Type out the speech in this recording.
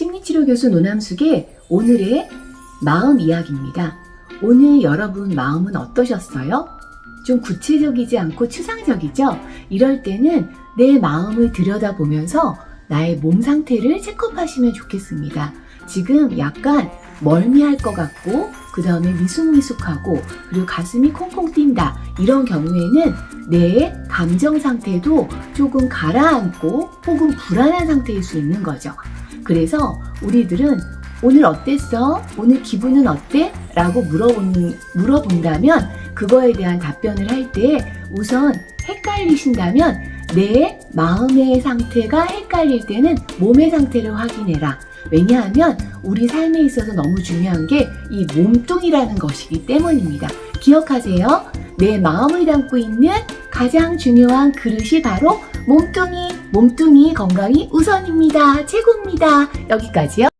심리치료 교수 노남숙의 오늘의 마음 이야기입니다. 오늘 여러분 마음은 어떠셨어요? 좀 구체적이지 않고 추상적이죠? 이럴 때는 내 마음을 들여다보면서 나의 몸 상태를 체크하시면 좋겠습니다. 지금 약간 멀미할 것 같고, 그 다음에 미숙미숙하고, 그리고 가슴이 콩콩 뛴다. 이런 경우에는 내 감정 상태도 조금 가라앉고 혹은 불안한 상태일 수 있는 거죠. 그래서 우리들은 오늘 어땠어? 오늘 기분은 어때? 라고 물어보는, 물어본다면 그거에 대한 답변을 할 때 우선 헷갈리신다면 내 마음의 상태가 헷갈릴 때는 몸의 상태를 확인해라. 왜냐하면 우리 삶에 있어서 너무 중요한 게 이 몸뚱이라는 것이기 때문입니다. 기억하세요. 내 마음을 담고 있는 가장 중요한 그릇이 바로 몸뚱이, 몸뚱이 건강이 우선입니다. 최고입니다. 여기까지요.